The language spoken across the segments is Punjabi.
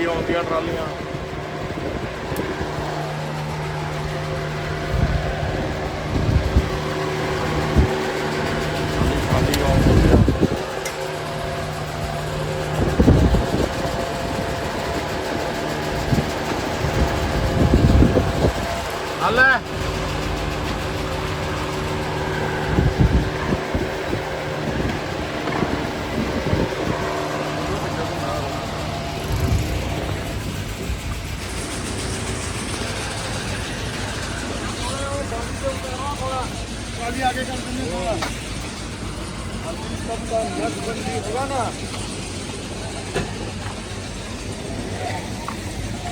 ਖਾਲੀ ਆਉਂਦੀਆਂ ਟਰਾਲੀਆਂ ਖਾਲੀ ਆਉਂਦੀਆਂ ਹਲੇ अभी आगे कर देंगे थोड़ा अभी सबका नसबंदी होगा ना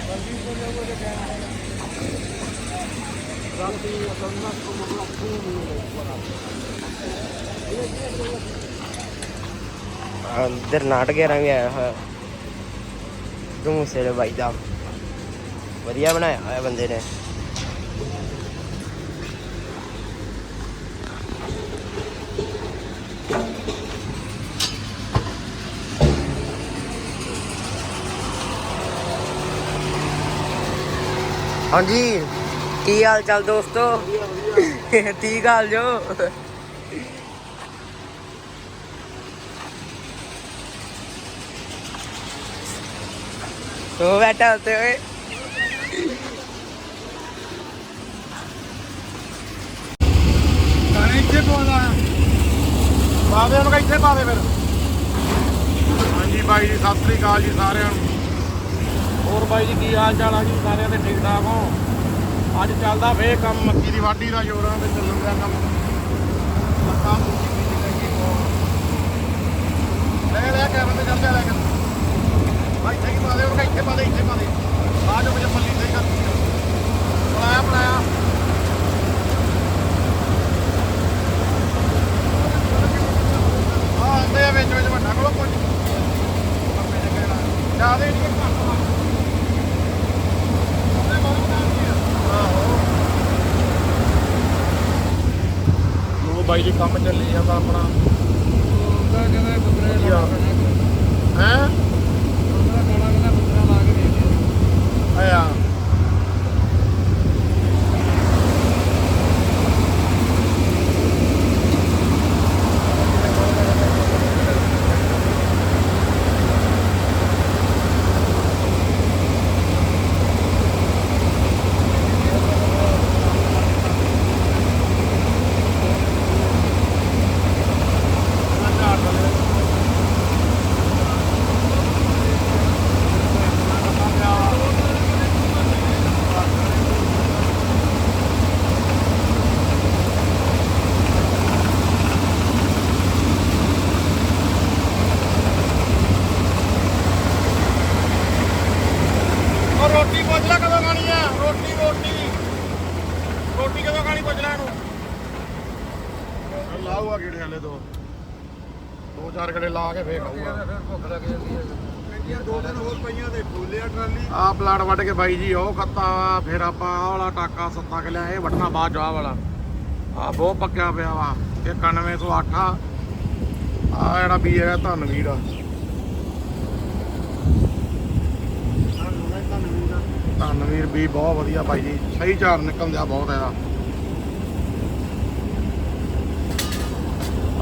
बंदी को जब वो कहना है रात्रि करना तो मतलब खूब ਅੰਦਰ ਨਾਟਕ ਰਾਂ ਵੀ ਆਇਆ ਹੋਇਆ ਤੂੰ ਮੂਸੇ ਬਾਈ ਦਾ ਵਧੀਆ ਬਣਾਇਆ ਹੋਇਆ ਬੰਦੇ ਨੇ ਹਾਂਜੀ। ਕੀ ਹਾਲ ਚਾਲ ਦੋਸਤੋ? ਠੀਕ ਹਾਲ ਜੋ? ਉਹ ਬੈਠਾ ਉੱਤੇ ਓਏ। ਗਾਣੇ ਇੱਥੇ ਪਾਉਂਦਾ ਪਾ ਉਹਨੂੰ ਇੱਥੇ ਪਾ ਫਿਰ। ਹਾਂਜੀ ਬਾਈ ਜੀ, ਸਤਿ ਸ੍ਰੀ ਅਕਾਲ ਜੀ ਸਾਰਿਆਂ ਨੂੰ। ਹੋਰ ਬਾਈ ਜੀ, ਕੀ ਹਾਲ ਚਾਲ ਆ ਜੀ? ਸਾਰਿਆਂ ਦੇ ਠੀਕ ਠਾਕ ਹੋ? ਅੱਜ ਚੱਲਦਾ ਫੇਰ ਕੰਮ। ਮੱਕੀ ਦੀ ਵਾਢੀ ਦਾ ਜੋਰਾਂ ਤੇ ਚੱਲਣ ਕੰਮ। ਲੱਤਾਂ ਮੁੱਕੀ ਦੀ ਲੱਗੀ ਹੋ ਲੈ ਲੈ ਕੇ ਬੰਦੇ ਚੱਲਦੇ ਲੈ ਕੇ। ਬਾਈ, ਇੱਥੇ ਕੀ ਪਾ ਦੇ ਉਹਨੂੰ ਇੱਥੇ ਪਾ ਦੇ, ਇੱਥੇ ਪਾ ਦੇ। ਆ ਜੋ ਮੁਝੇ ਪੱਲੀ ਸਹੀ ਕਰ ਬੁਲਾਇਆ ਬੁਲਾਇਆ ਹਾਂ ਆਂਦੇ ਵਿੱਚ ਵਿੱਚ ਵੱਡਾ ਕੋਲ ਕੁਝ ਜ਼ਿਆਦਾ ਨਹੀਂ, ਘੱਟ ਉਹ ਬਾਈ ਜੀ ਕੰਮ ਚੱਲੀ ਜਾਂਦਾ ਆਪਣਾ। ਉਹ ਕਹਿੰਦਾ ਬੁਗਰੇ ਲਾ ਹੈ? ਨੇ ਹਲੇ ਦੋ। ਦੋ ਚਾਰ ਘੜੇ ਲਾ ਕੇ ਫੇਰ ਖਾਊਗਾ। ਆ ਪਲਾਟ ਵੱਢ ਕੇ ਬਾਈ ਜੀ ਉਹ ਕੱਤਾ ਫਿਰ ਆਪਾਂ ਆਹ ਵਾਲਾ ਟਾਕਾ ਸੱਤਾ ਕੇ ਲਿਆ ਵੱਢਣਾ ਬਾਅਦ ਚ ਵਾਲਾ। ਆ ਬਹੁਤ ਪੱਕਿਆ ਪਿਆ ਵਾ 9108 ਆ। ਆ ਜਿਹੜਾ ਵੀ ਹੈਗਾ ਧਨਵੀਰ ਆ। ਧਨਵੀਰ ਵੀ ਬਹੁਤ ਵਧੀਆ ਬਾਈ ਜੀ ਸਹੀ ਝਾੜ ਨਿਕਲਦਾ ਬਹੁਤ ਇਹਦਾ।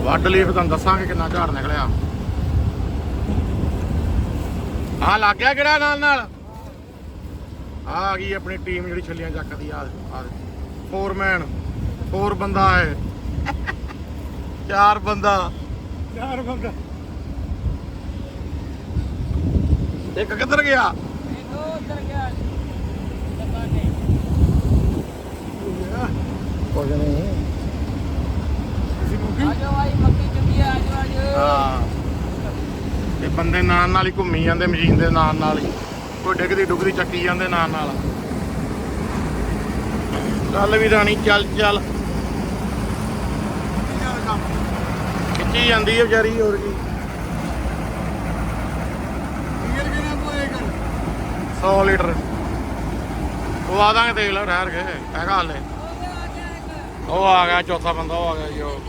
ਵੱਢ ਲਈ ਫਿਰ ਤੁਹਾਨੂੰ ਦੱਸਾਂਗੇ ਕਿੰਨਾ ਝਾੜ ਨਿਕਲਿਆ। ਆ ਲੱਗ ਗਿਆ ਕਿਹੜਾ ਨਾਲ ਨਾਲ? ਆ ਆ ਗਈ ਆਪਣੀ ਟੀਮ ਜਿਹੜੀ ਛੱਲੀਆਂ ਚੱਕਦੀ ਆ ਆ ਫੋਰਮੈਨ ਫੋਰ ਬੰਦਾ ਹੈ। ਚਾਰ ਬੰਦਾ। ਚਾਰ ਬੰਦਾ। ਇੱਕ ਕਿੱਧਰ ਗਿਆ? ਕੁਝ ਨਹੀਂ। ਹਾਂ। ਤੇ ਬੰਦੇ ਨਾਲ ਨਾਲ ਹੀ ਘੁੰਮੀ ਜਾਂਦੇ ਮਸ਼ੀਨ ਦੇ ਨਾਲ ਨਾਲ ਹੀ। ਕੋਈ ਡਿੱਗਦੀ ਡੁੱਗਦੀ ਚੱਕੀ ਜਾਂਦੇ ਨਾਲ ਨਾਲ। ਚੱਲ ਵੀ ਰਾਣੀ ਚੱਲ ਚੱਲ। ਖਿੱਚੀ ਜਾਂਦੀ ਹੈ ਵਿਚਾਰੀ ਹੋਰ ਕੀ। ਡੀਜ਼ਲ ਕਿਹਨਾਂ ਪੋਏਗਾ 100 ਲੀਟਰ। ਉਹ ਆ ਦਾਂਗੇ ਦੇਖ ਲੈ ਠਹਿਰ ਕੇ ਹੈਗਾ ਹਾਲੇ। ਉਹ ਆ ਗਿਆ ਚੌਥਾ ਬੰਦਾ ਉਹ ਆ ਗਿਆ ਜੀ ਉਹ।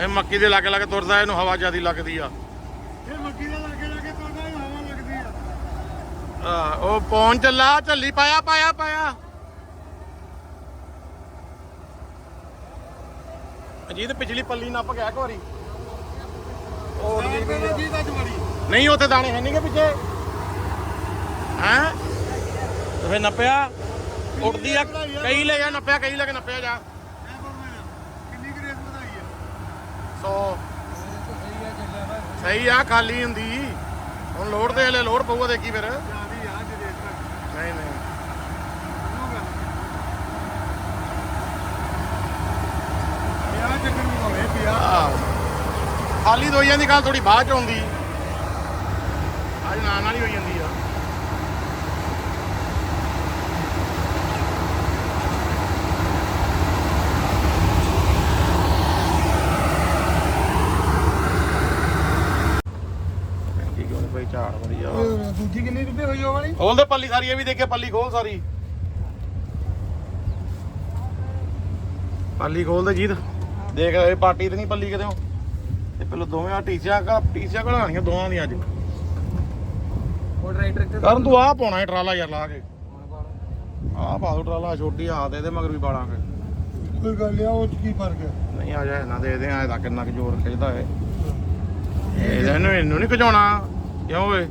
ਇਹ ਮੱਕੀ ਦੇ ਲਾਗੇ ਲਾਗੇ ਤੁਰਦਾ ਇਹਨੂੰ ਹਵਾ ਜਿਆਦੀ ਲੱਗਦੀ ਆ। ਇਹ ਮੱਕੀ ਦੇ ਲਾਗੇ ਲਾਗੇ ਤੁਰਦਾ ਹਵਾ ਲੱਗਦੀ ਆ। ਆ ਉਹ ਪੌਣ ਚੱਲਾ ਝੱਲੀ ਪਾਇਆ ਪਾਇਆ ਪਾਇਆ। ਅਜੀਤ ਪਿਛਲੀ ਪੱਲੀ ਨੱਪ ਗਿਆ ਇੱਕ ਵਾਰੀ। ਜੀ ਦਾ ਨਹੀਂ ਉੱਥੇ ਦਾਣੇ ਹੈ ਨਹੀਂਗੇ ਪਿੱਛੇ। ਹੈਂ? ਤੇ ਫੇ ਨੱਪਿਆ? ਉੱਡਦੀ ਆ ਕਈ ਲੈ ਜਾ ਨੱਪਿਆ ਕਈ ਲੈ ਕੇ ਨੱਪਿਆ ਜਾ ਐ ਬਰਮੈਨ ਕਿੰਨੀ ਗ੍ਰੇਸ ਵਧਾਈ ਹੈ ਸੋ। ਸਹੀ ਆ, ਖਾਲੀ ਹੁੰਦੀ। ਹੁਣ ਲੋਡ ਦੇ ਹਲੇ ਲੋਡ ਪਊਗਾ ਦੇਖੀ ਫਿਰ। ਨਹੀਂ ਨਹੀਂ। ਖਾਲੀ ਦੋਈਆਂ ਦੀ ਗੱਲ ਥੋੜੀ ਬਾਅਦ ਚ ਆਉਂਦੀ। ਅੱਜ ਨਾਲ ਨਾਲ ਹੀ ਹੋਈ ਜਾਂਦੀ ਆ ਕੀ ਕਿਉਂ ਭਾਈ ਝਾੜ ਵਧੀਆ ਵਾ ਦੂਜੀ ਕਿੰਨੀ ਰੁਪਏ ਹੋਈ ਉਹ ਵਾਲੀ ਖੋਲ ਦੇ ਪੱਲੀ ਸਾਰੀ ਇਹ ਵੀ ਦੇਖੇ ਪੱਲੀ ਖੋਲ ਸਾਰੀ। ਪੱਲੀ ਖੋਲ ਦੇ ਜੀਤ। ਦੇਖ ਇਹ ਪਾਰਟੀ ਤੇ ਨਹੀਂ ਪੱਲੀ ਕਿਤੇ ਤੇ ਪਹਿਲਾਂ ਦੋਵੇਂ ਆ ਟੀਚਾ ਕਾ ਟੀਚਾ ਕਢਾਣੀਆਂ ਦੋਵਾਂ ਦੀਆਂ ਅੱਜ। ਉਹ ਟਰੈਕਟਰ ਤੇ ਕਰਨ ਤੂੰ ਆ ਪਾਉਣਾ ਹੈ ਟਰਾਲਾ ਯਾਰ ਲਾ ਕੇ। ਆ ਪਾ ਦੋ ਟਰਾਲਾ ਛੋਟੀ ਆ ਦੇ ਦੇ ਮਗਰ ਵੀ ਪਾਲਾਂਗੇ ਕੋਈ ਗੱਲ ਆ ਉਹ ਚ ਕੀ ਫ਼ਰਕ ਹੈ? ਨਹੀਂ ਆ ਜਾ ਇਹਨਾਂ ਦੇ ਦੇ ਆ ਤਾਂ ਕਿੰਨਾ ਕੁ ਜ਼ੋਰ ਖਿੱਚਦਾ ਏ। ਇਹ ਇਹਨੂੰ ਇਹਨੂੰ ਨਹੀਂ ਖਜਾਉਣਾ ਕਿਉਂ ਓਏ?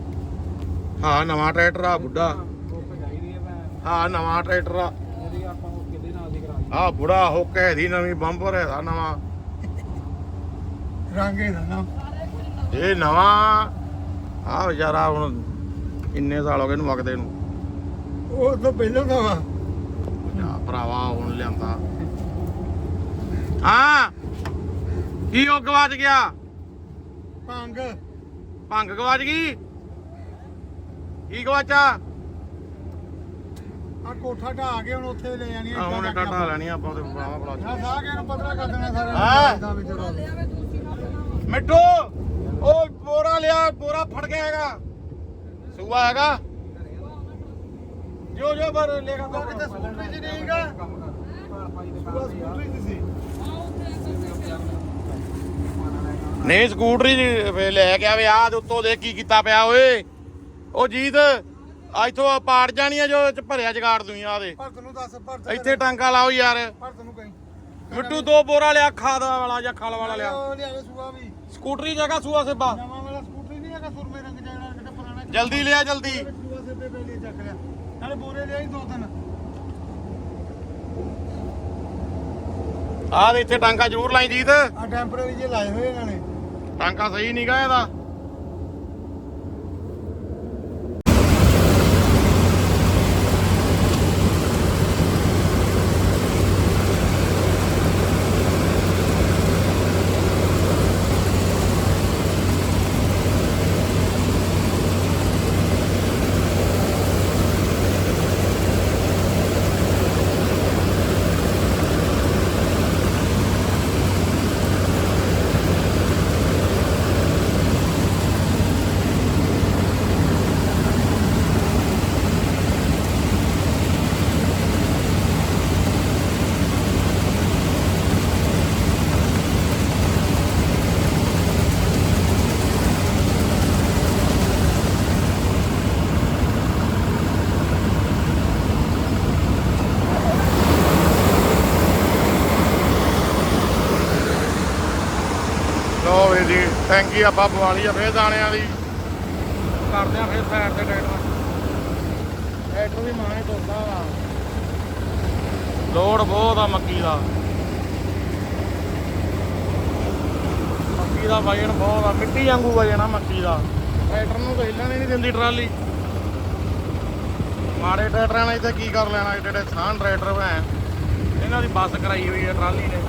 ਹਾਂ ਨਵਾਂ ਟਰੈਕਟਰ ਆ ਬੁੱਢਾ। ਹਾਂ ਨਵਾਂ ਟਰੈਕਟਰ ਆ। ਆ ਬੁੜਾ ਹੋ ਕੇ ਦੀ ਨਵੀਂ ਬੰਪਰ ਹੈ ਦਾ ਨਵਾਂ। ਰੰਗੇ ਦਾ ਨਾ। ਇਹ ਨਵਾਂ ਆ ਵਿਚਾਰਾ ਹੁਣ ਇੰਨੇ ਸਾਲ ਹੋ ਗਏ ਇਹਨੂੰ ਵਗਦੇ ਨੂੰ। ਉਹ ਤਾਂ ਪਹਿਲਾਂ ਦਾ ਵਾ। ਜਾ ਭਰਾਵਾ ਹੁਣ ਲਿਆਂਦਾ। ਹਾਂ ਕੀ ਉਹ ਗਵਾਚ ਗਿਆ? ਭੰਗ। ਭੰਗ ਗਵਾਚ ਗਈ? ਕੀ ਗਵਾਚਾ? ਆ ਕੋਠਾ ਢਾ ਕੇ ਹੁਣ ਉੱਥੇ ਲੈ ਜਾਣੀ ਆ ਹੁਣ ਟਾਟਾ ਲੈਣੀ ਆਪਾਂ ਉਹਦੇ ਭਰਾਵਾ ਬੜਾ ਸਾਹ ਕੇ ਨੂੰ ਪਤਲਾ ਕਰ ਦੇਣਾ ਸਾਰਿਆਂ ਹਾਂ। ਮਿੱਠੂ ਉਹ ਬੋਰਾ ਲਿਆ ਬੋਰਾ ਫੜ ਗਿਆ ਹੈਗਾ ਸੂਆ ਹੈਗਾ। ਜੋ ਜੋ ਬਰ ਲੇਗਾ ਉਹ ਕਿਤੇ ਸਕੂਟਰੀ ਚ ਨਹੀਂ ਗਾ ਉਹ ਸਕੂਟਰੀ ਸੀ। ਨਹੀਂ ਸਕੂਟਰੀ ਲੈ ਕੇ ਆਵੇ ਆ ਦੇ ਉੱਤੋਂ ਦੇ ਕੀ ਕੀਤਾ ਪਿਆ ਓਏ। ਉਹ ਜੀਤ ਇੱਥੋਂ ਪਾੜ ਜਾਣੀ ਆ ਜੋ ਚ ਭਰਿਆ ਜਗਾੜ ਦੂਈ ਆ ਦੇ। ਭਰਤ ਨੂੰ ਦੱਸ ਭਰਤ ਇੱਥੇ ਟਾਂਕਾ ਲਾਓ ਯਾਰ। ਭਰਤ ਨੂੰ ਕਹੀਂ। ਮਿੱਟੂ ਦੋ ਬੋਰਾ ਲਿਆ ਖਾਦ ਵਾਲਾ ਜਾਂ ਖਲ ਵਾਲਾ ਲਿਆ। ਉਹ ਲਿਆਵੇ ਸੂਆ ਵੀ। ਸਕੂਟਰੀ ਜਗ੍ਹਾ ਸੂਆ ਸੇਬਾ। ਨਵਾਂ ਵਾਲਾ ਸਕੂਟਰੀ ਨਹੀਂ ਹੈਗਾ ਸੁਰਮੇ ਰੰਗ ਦਾ ਜਿਹੜਾ ਕਿਤੇ ਪੁਰਾਣਾ ਜਲਦੀ ਲਿਆ ਜਲਦੀ। ਸੂਆ ਸੇ ਪੇ ਲਈ ਚੱਕ ਲਿਆ। ਨਾਲੇ ਬੋਰੇ ਲਿਆਈ ਦੋ ਤਿੰਨ। ਦੇ ਇੱਥੇ ਟਾਂਕਾ ਜ਼ਰੂਰ ਲਾਈ ਜੀਤ। ਆ ਟੈਂਪਰੇਰੀ ਜੇ ਲਾਏ ਹੋਏ ਇਹਨਾਂ ਨੇ। ਟਾਂਕਾ ਸਹੀ ਨਹੀਂ ਗਾ ਇਹਦਾ ਲੋ ਵੀ ਜੀ ਟੈਂਕੀ ਆਪਾਂ ਪਵਾ ਲਈ ਆ ਫੇਰ ਦਾਣਿਆਂ ਦੀ। ਕਰਦੇ ਆ ਫੇਰ ਸਾਈਡ ਤੇ ਟਰੈਕਟਰ ਟਰੈਕਟਰ ਵੀ ਮਾਣੇ ਤੋਦਾ ਵਾ। ਲੋਡ ਬਹੁਤ ਆ ਮੱਕੀ ਦਾ। ਮੱਕੀ ਦਾ ਵਜਨ ਬਹੁਤ ਆ ਮਿੱਟੀ ਵਾਂਗੂ ਵਜਨ ਆ ਮੱਕੀ ਦਾ। ਟਰੈਕਟਰ ਨੂੰ ਤਾਂ ਹਿੱਲਣ ਨਹੀਂ ਦਿੰਦੀ ਟਰਾਲੀ। ਮਾੜੇ ਟਰੈਕਟਰਾਂ ਨੇ ਇੱਥੇ ਕੀ ਕਰ ਲੈਣਾ ਏਡੇ ਏਡੇ ਸਾਨ ਟਰੈਕਟਰ ਭੈ ਇਹਨਾਂ ਦੀ ਬੱਸ ਕਰਾਈ ਹੋਈ ਹੈ ਟਰਾਲੀ ਨੇ।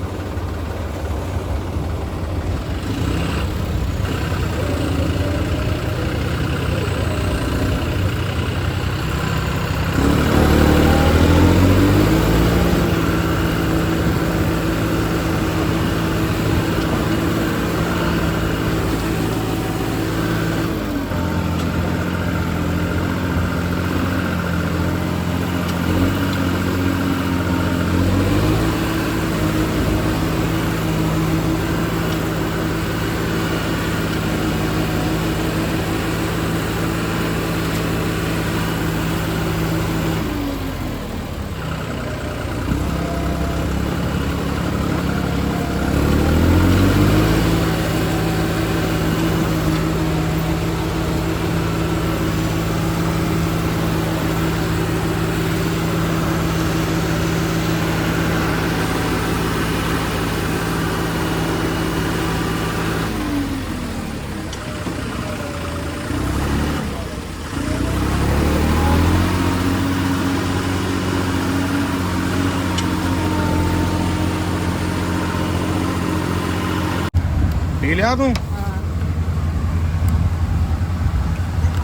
ਪੀ ਲਿਆ ਤੂੰ?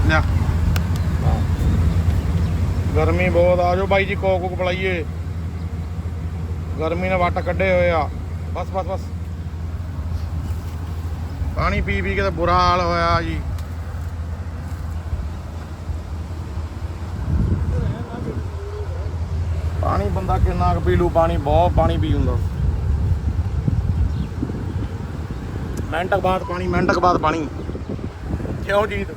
ਲਿਆ। ਗਰਮੀ ਬਹੁਤ ਆ ਜਾਓ ਬਾਈ ਜੀ ਕੋਕ ਕੋਕ ਪਲਾਈਏ। ਗਰਮੀ ਨੇ ਵੱਟ ਕੱਢੇ ਹੋਏ ਆ। ਬਸ ਬਸ ਬਸ। ਪਾਣੀ ਪੀ ਪੀ ਕੇ ਤਾਂ ਬੁਰਾ ਹਾਲ ਹੋਇਆ ਜੀ। ਪਾਣੀ ਬੰਦਾ ਕਿੰਨਾ ਕੁ ਪੀ ਲੂ ਪਾਣੀ ਬਹੁਤ ਪਾਣੀ ਪੀ ਹੁੰਦਾ ਮਿੰਟ ਕੁ ਬਾਅਦ ਪਾਣੀ ਮਿੰਟ ਕੁ ਬਾਅਦ ਪਾਣੀ। ਕਿਉਂ ਜੀਤ?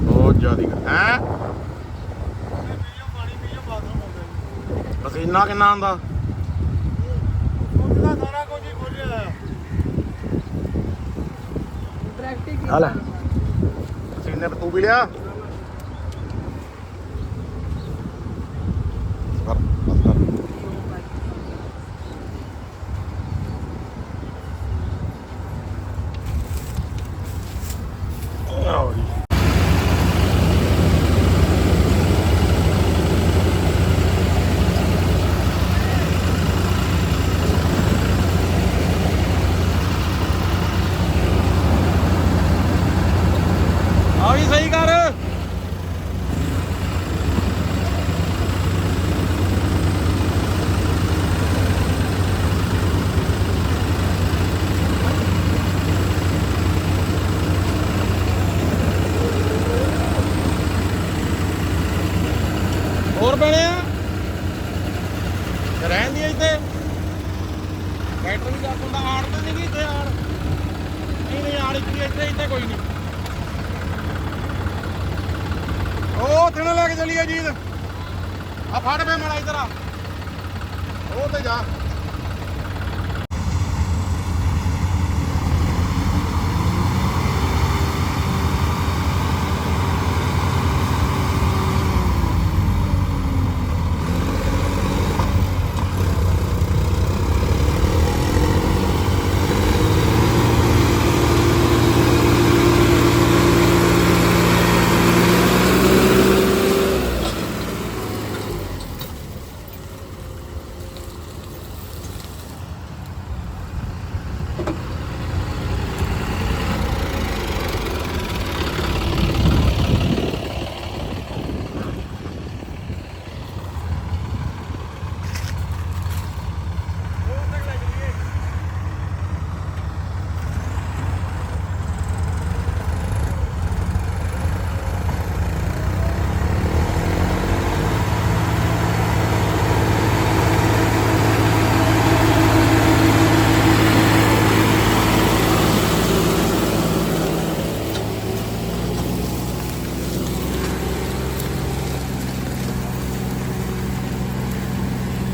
ਬਹੁਤ ਜ਼ਿਆਦੀ ਹੈ? ਪਸੀਨਾ ਕਿੰਨਾ ਆਉਂਦਾ ਉਹਦਾ ਸਾਰਾ ਕੁਝ ਹੀ ਖੋਲਿਆ ਆ ਲੈ। ਪਸੀਨੇ ਤੂੰ ਵੀ ਲਿਆ ਕਰ ਬਸ ਕਰ ਆਓ ਜੀ ਆ ਵੀ ਸਹੀ ਕਰ ਹੋਰ ਬਣੇ ਆ ਤੇ ਰਹਿਣ ਦੀ ਇੱਥੇ ਟਰੈਕਟਰ ਵੀ ਚੱਲ ਹੁੰਦਾ ਆੜ ਤੇ ਨਹੀਂ ਗਈ ਇੱਥੇ ਆੜ ਨਹੀਂ ਨਹੀਂ ਆੜ ਇੱਥੇ ਇੱਥੇ ਇੱਥੇ ਕੋਈ ਨਹੀਂ ਉਹ ਉੱਥੇ ਲੈ ਕੇ ਚੱਲੀਏ ਜੀਤ। ਆ ਫੜ ਫੇ ਮੜਾ ਇਧਰ ਆ ਉਹ ਤੇ ਜਾ।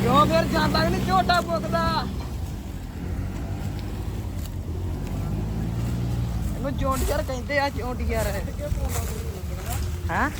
ਕਿਉਂ ਫਿਰ ਜਾਂਦਾ ਕਿ ਨਹੀਂ ਝੋਟਾ ਪੁੱਕਦਾ ਇਹਨੂੰ ਜੌਂਡੀਅਰ ਕਹਿੰਦੇ ਆ ਜੌਂਡੀਅਰ। ਹਾਂ?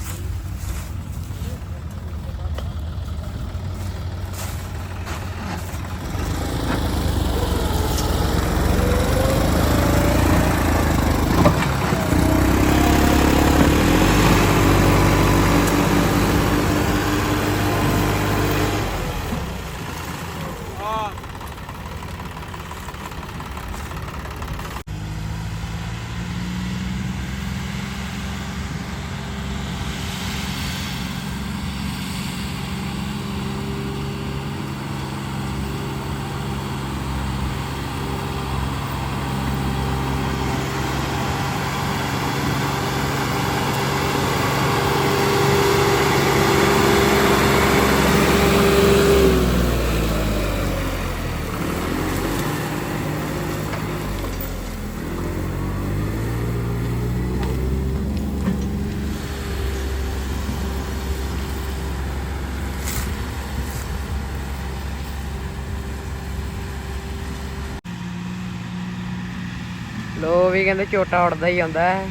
ਲੋ ਵੀ ਕਹਿੰਦੇ ਝੋਟਾ ਉੜਦਾ ਹੀ ਆਉਂਦਾ ਹੈ।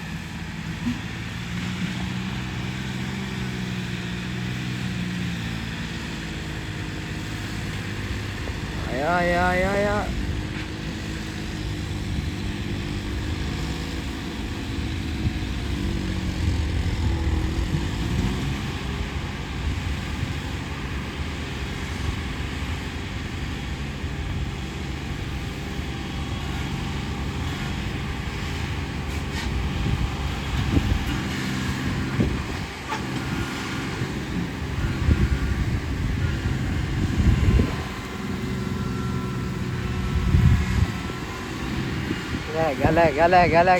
ਆਇਆ ਆਇਆ ਆਇਆ। ਆਇਆ ਲੈ ਗਿਆ ਲੈ ਗਿਆ ਲੈ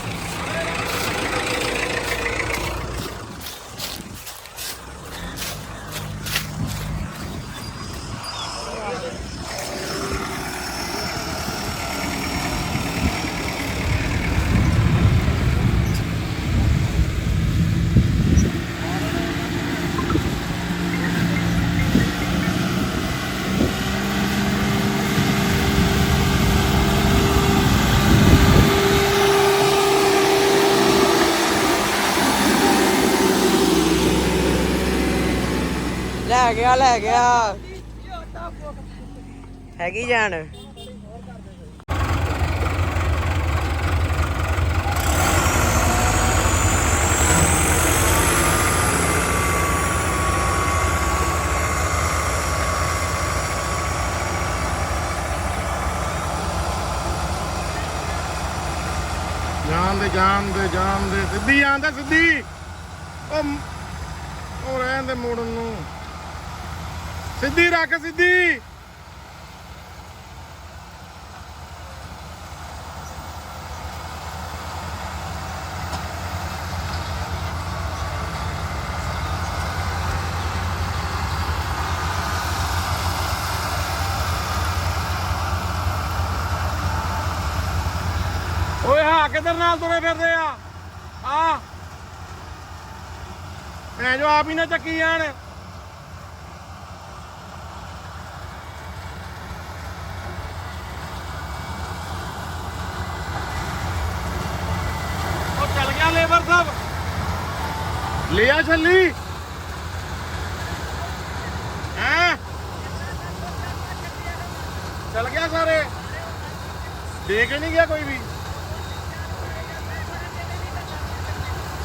ਕੱਲਾ ਲੈ ਗਿਆ? ਲੈ ਗਿਆ ਹੈਗੀ ਜਾਨ। ਜਾਣ ਦੇ ਜਾਣ ਦੇ ਜਾਣ ਦੇ। ਸਿੱਧੀ ਜਾਂਦਾ ਸਿੱਧੀ। ਉਹ ਉਹ ਰਹਿਣ ਦੇ ਮੋੜਨ ਨੂੰ। ਸਿੱਧੀ ਰੱਖ, ਸਿੱਧੀ। ਓਏ ਹਾ, ਕਿੱਧਰ ਨਾਲ ਤੁਰੇ ਫਿਰਦੇ ਆ? ਆ। ਮੈਂ ਜੋ ਆਪ ਹੀ ਨਾ ਚੱਕੀ ਜਾਣ ਉਹ ਚੱਲ ਗਿਆ ਲੇਬਰ ਸਾਹਿਬ। ਲਿਆ ਛੱਲੀ। ਹੈ? ਚੱਲ ਗਿਆ ਸਾਰੇ। ਦੇ ਕੇ ਨਹੀਂ ਗਿਆ ਕੋਈ ਵੀ।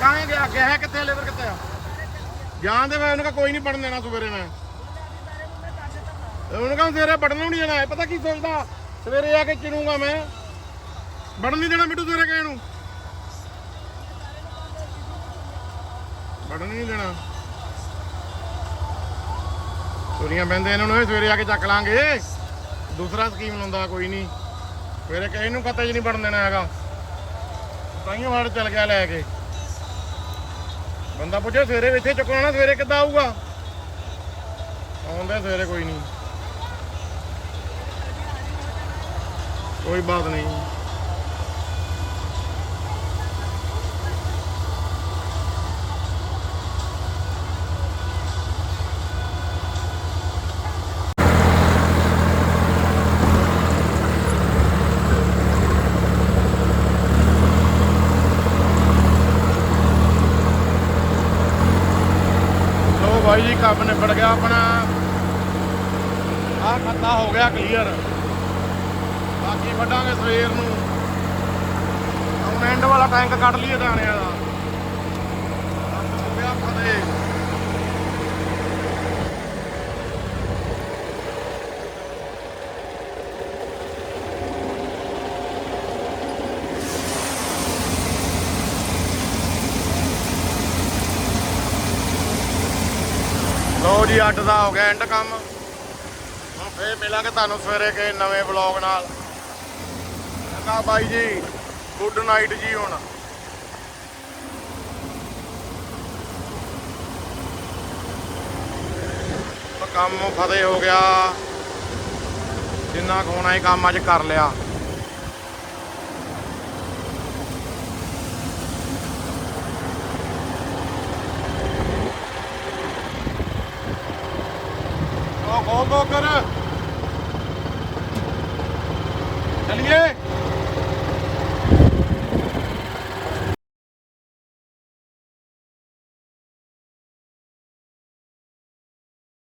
ਕਾਹੇ ਗਿਆ? ਗਿਆ ਕਿੱਥੇ? ਲੇਬਰ ਕਿੱਥੇ ਆ? ਜਾਣ ਦੇ ਮੈਂ ਉਹਨੂੰ ਕੋਈ ਨਹੀਂ ਪੜਨ ਦੇਣਾ ਸਵੇਰੇ ਮੈਂ। ਉਹਨੂੰ ਕਹਾ ਸਵੇਰੇ ਪੜਨ ਨੂੰ ਨਹੀਂ ਦੇਣਾ। ਪਤਾ ਕੀ ਸੋਚਦਾ? ਸਵੇਰੇ ਆ ਕੇ ਚਿਣੂਗਾ ਮੈਂ। ਪੜਨ ਨਹੀਂ ਦੇਣਾ ਮਿੱਟੂ ਸਵੇਰੇ ਕਹਿਣ ਨੂੰ। ਪੜਨ ਨਹੀਂ ਦੇਣਾ। ਤੁਰੀਆਂ ਪੈਂਦੇ ਇਹਨਾਂ ਨੂੰ ਸਵੇਰੇ ਆ ਕੇ ਚੱਕ ਲਾਂਗੇ। ਦੂਸਰਾ ਸਕੀਮ ਲਾਉਂਦਾ, ਕੋਈ ਨਹੀਂ। ਸਵੇਰੇ ਕਿਸੇ ਨੂੰ ਕਤੇ ਨਹੀਂ ਪੜਨ ਦੇਣਾ ਹੈਗਾ। ਤਾਈਓ ਹੜ ਚੱਲ ਗਿਆ ਲੈ ਕੇ। ਬੰਦਾ ਪੁੱਛੇ, ਸਵੇਰੇ ਇੱਥੇ ਚੁੱਕਣਾ ਨਾ, ਸਵੇਰੇ ਕਿੱਦਾਂ ਆਊਗਾ? ਆਉਂਦਾ ਸਵੇਰੇ ਕੋਈ ਨਹੀਂ। ਕੋਈ ਬਾਤ ਨਹੀਂ। ਲੋ ਜੀ, ਕੰਮ ਨਿਬੜ ਗਿਆ ਆਪਣਾ। ਆਹ ਖੱਤਾ ਹੋ ਗਿਆ ਕਲੀਅਰ ਬਾਕੀ ਵੱਡਾਂਗੇ ਸਵੇਰ ਨੂੰ। ਹੁਣ ਐਂਡ ਵਾਲਾ ਟੈਂਕ ਕੱਢ ਲਈਏ ਦਾਣਿਆਂ ਦਾ ਕੰਮ ਹੋ ਗਿਆ ਫਤਿਹ ਲੋ ਜੀ, ਅੱਡ ਦਾ ਹੋ ਗਿਆ ਐਂਡ ਕੰਮ। ਹੁਣ ਫੇਰ ਮਿਲਾਂਗੇ ਤੁਹਾਨੂੰ ਸਵੇਰੇ ਕੇ ਨਵੇਂ ਵਲੌਗ ਨਾਲ। ਚੰਗਾ ਬਾਈ ਜੀ ਗੁੱਡ ਨਾਈਟ ਜੀ ਹੁਣ। ਕੰਮ ਫਤਿਹ ਹੋ ਗਿਆ। ਜਿੰਨਾ ਕੁ ਹੋਣਾ ਹੀ ਕੰਮ ਅੱਜ ਕਰ ਲਿਆ। ਦੋ ਗੋ ਕਰ ਚਲਿਏ